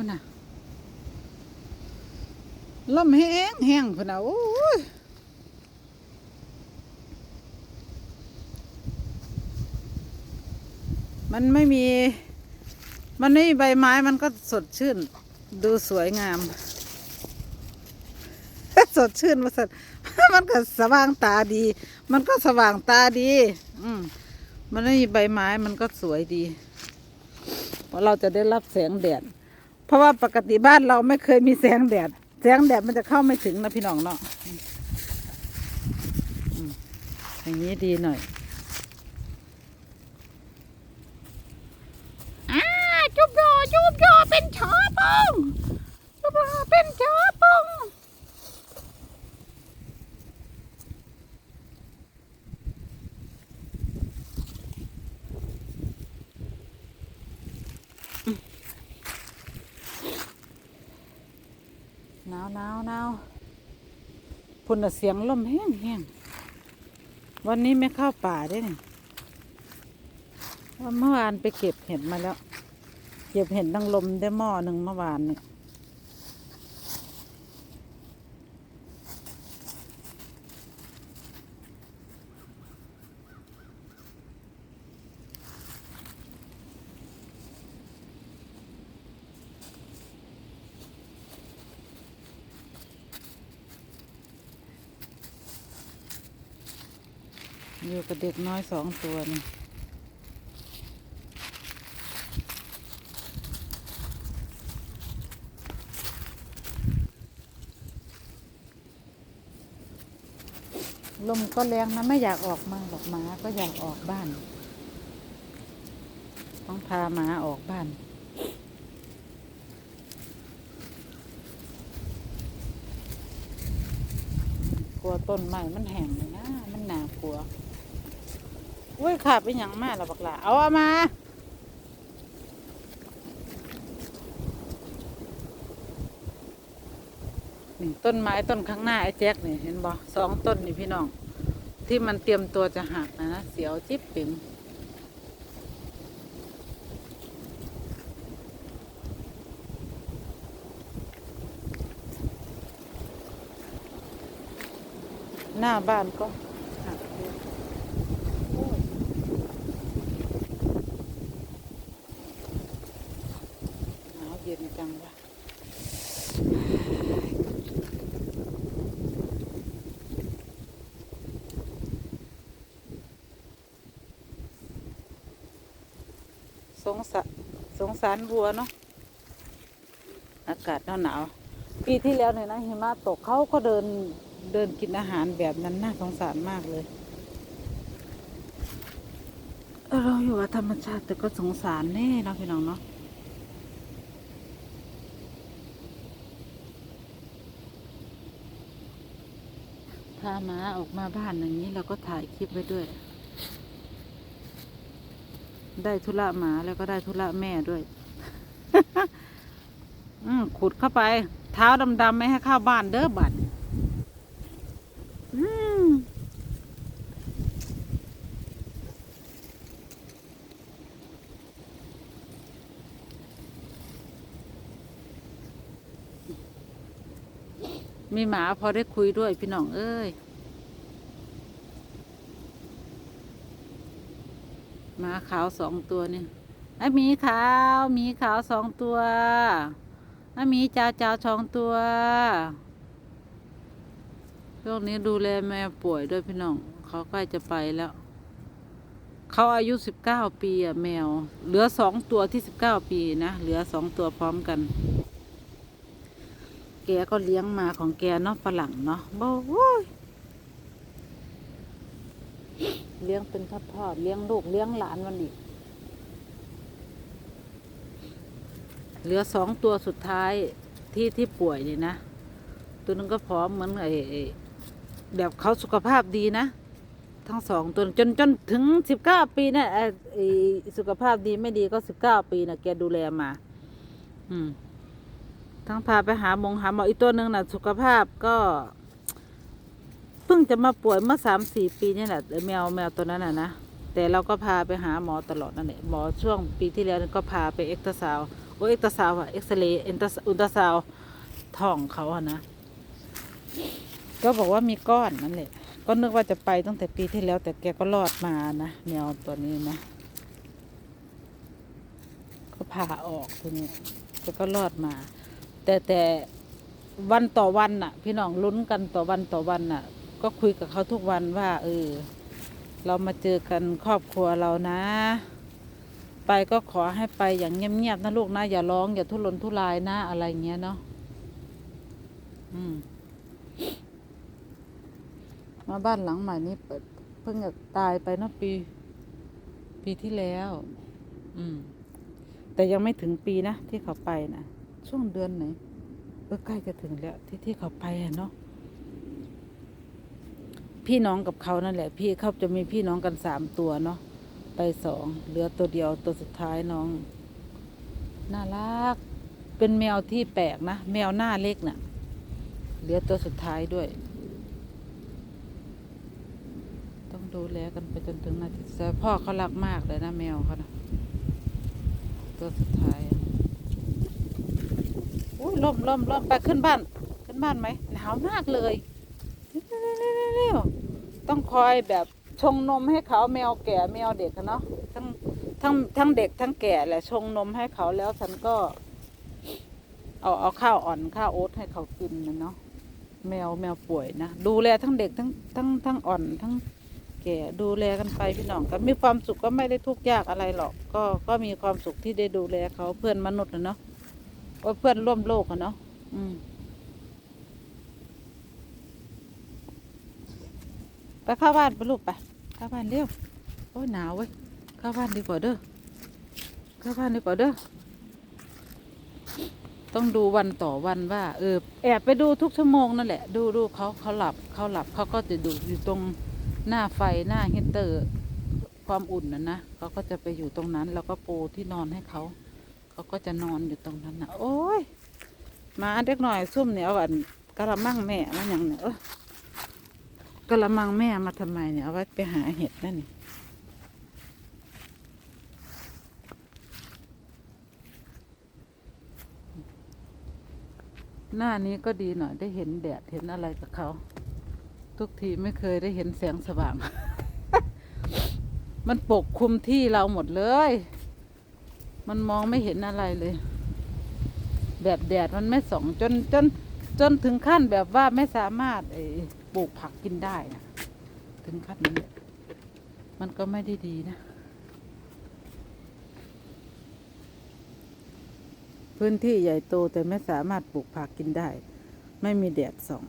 พุ่นน่ะลมแห้งแห้งพุ่นน่ะโอ้ยมันไม่มี มันไม่มีใบไม้มันก็สดชื่น ดูสวยงาม สดชื่นมาสดมันก็สว่างตาดี มันก็สว่างตาดี อืมมันไม่มีใบไม้มันก็สวยดี เพราะเราจะได้รับแสงแดด เพราะว่าปกติบ้านเราไม่เคยมีแสงแดด แสงแดดมันจะเข้าไม่ถึงนะพี่น้องเนาะอืมอย่างนี้ดีหน่อยอ่าจุบยอจุบยอเป็นชอปงจุบยอเป็นชอปง หนาวหนาวหนาวพุ่นเสียงลมแห้งแห้งวันนี้ไม่เข้าป่าได้เนี่ยว่าเมื่อวานไปเก็บเห็ดมาแล้ว เก็บเห็ดดังลมได้หม้อหนึ่งเมื่อวานเนี่ย อยู่กับเด็กน้อยสองตัวนี่ลมก็แรงนะไม่อยากออกมาหรอกหมาก็อยากออกบ้าน ต้องพาหมาออกบ้าน กลัวต้นไม้มันแห้งเลยนะ มันหนากลัว อุ้ยขาบไปหยังมาแล้วบักหละเอาเอามา นี่ต้นไม้ต้นข้างหน้าไอ้แจ็คนี่เห็นบ่สองต้นนี่พี่น้อง ที่มันเตรียมตัวจะหักนะนะเสียวจิ๊บปิ่งหน้าบ้านก็เลยโอ้ยหนาวเย็นจังวะ สงสารสงสารวัวเนาะอากาศหนาวๆปีที่แล้วเนี่ยนะหิมะตกเขาก็เดินเดินกินอาหารแบบนั้นน่าสงสารมากเลยเราอยู่กับธรรมชาติแต่ก็สงสารแน่เนาะพี่น้องเนาะพาหมาออกมาบ้านอย่างนี้เราก็ถ่ายคลิปไว้ด้วย ได้ธุระหมาแล้วก็ได้ธุระแม่ด้วย อืมขุดเข้าไป เท้าดำๆไม่ให้เข้าบ้านเด้อบัดอืมมีหมาพอได้คุยด้วยพี่น้องเอ้ย หมาขาวสองตัวเนี่ยไอ้หมีขาวหมีขาวสองตัวไอ้หมีจ้าจ้าสองตัวช่วงนี้ดูแลแม่ป่วยด้วยพี่น้องเขาใกล้จะไปแล้ว เขาอายุสิบเก้าปีอะแมว เหลือสองตัวที่สิบเก้าปีนะเหลือสองตัวพร้อมกันแกก็เลี้ยงมาของแกเนาะฝรั่งเนาะโอ้ย เลี้ยงเป็นทอดๆเลี้ยงลูกเลี้ยงหลานมันอีก เหลือสองตัวสุดท้ายที่ที่ป่วยนี่นะ ตัวนึงก็พร้อมเหมือนไอ้แบบเขาสุขภาพดีนะ ทั้งสองตัวจนจนถึงสิบเก้าปีนะไอ้ไอ้สุขภาพดีไม่ดีก็สิบเก้าปีนะแกดูแลมา อืม ทั้งพาไปหาหมงหาหมออีกตัวหนึ่งนะสุขภาพก็ พิ่งจะมาป่วยเมื่อสามสี่ปีนี่แหละแมวแมวตัวนั้นน่ะนะแต่เราก็พาไปหาหมอตลอดนั่นแหละหมอช่วงปีที่แล้วก็พาไปเอ็กซ์ตร้าซาวโอ้เอ็กตราซาวอะเอ็กซเรย์เอ็นตราอุลตราซาวท้องเขาอะนะก็บอกว่ามีก้อนนั่นแหละก็นึกว่าจะไปตั้งแต่ปีที่แล้ว แต่แกก็รอดมานะแมวตัวนี้นะก็ผ่าออกทีนี้แกก็รอดมา แต่แต่วันต่อวันน่ะ พี่น้องลุ้นกันต่อวันต่อวันน่ะ ก็คุยกับเขาทุกวันว่าเออเรามาเจอกันครอบครัวเรานะ ไปก็ขอให้ไปอย่างเงียบๆนะลูกนะ อย่าร้องอย่าทุรนทุรายนะอะไรเงี้ยเนาะอืมมาบ้านหลังใหม่นี้เปิดเพิ่งจะตายไปเนอะปี ปีที่แล้ว อืม แต่ยังไม่ถึงปีนะที่เขาไปนะช่วงเดือนไหนเออใกล้จะถึงแล้วที่ที่เขาไปอะเนาะ พี่น้องกับเขานั่นแหละ พี่เขาจะมีพี่น้องกันสามตัวเนาะไปสองเหลือตัวเดียวตัวสุดท้ายน้อง น่ารัก เป็นแมวที่แปลกนะ แมวหน้าเล็กน่ะ เหลือตัวสุดท้ายด้วย ต้องดูแลกันไปจนถึงนาทีสุดท้ายพ่อเขารักมากเลยนะแมวเขานะตัวสุดท้ายอุ้ยล่มล่มล่มไปขึ้นบ้าน ขึ้นบ้านไหมหนาวมากเลย ต้องคอยแบบชงนมให้เขาแมวแก่แมวเด็กอะเนาะทั้งทั้งทั้งเด็กทั้งแก่แหละชงนมให้เขาแล้วฉันก็ เอาเอาข้าวอ่อนข้าวโอ๊ตให้เขากินนะเนาะแมวแมวป่วยนะดูแลทั้งเด็กทั้งทั้งทั้งอ่อนทั้งแก่ดูแลกันไปพี่น้องกันมีความสุขก็ไม่ได้ทุกข์ยากอะไรหรอก ก็ก็มีความสุขที่ได้ดูแลเขาเพื่อนมนุษย์นะเนาะเพื่อนร่วมโลกอะเนาะอืม ไปเข้าบ้านไปลูกไปเข้าบ้านเร็วโอ้ยหนาวเว้ยเข้าบ้านดีกว่าเด้อเข้าบ้านดีกว่าเด้อต้องดูวันต่อวันว่า เออแอบไปดูทุกชั่วโมงนั่นแหละ ดูดูเขาเขาหลับเขาหลับเขาก็จะดูอยู่ตรงหน้าไฟหน้าฮีเตอร์ ความอุ่นนะนะเขาก็จะไปอยู่ตรงนั้น แล้วก็ปูที่นอนให้เขาเขาก็จะนอนอยู่ตรงนั้นนะโอ้ยมาเด็กหน่อยซุ่มเนี่ยเอาอันกระมังแม่มาอย่างเนี่ยเอ้ย กระมังแม่มาทำไมเนี่ย เอาไว้ไปหาเห็ดนั่นหน้านี้ก็ดีหน่อยได้เห็นแดดเห็นอะไรกับเขา ทุกทีไม่เคยได้เห็นแสงสว่าง มันปกคลุมที่เราหมดเลย มันมองไม่เห็นอะไรเลย แบบแดดมันไม่ส่องจนจน จนถึงขั้นแบบว่าไม่สามารถปลูกผักกินได้นะถึงขั้นนี้มันก็ไม่ได้ดีนะ พื้นที่ใหญ่โตแต่ไม่สามารถปลูกผักกินได้ ไม่มีแดดส่อง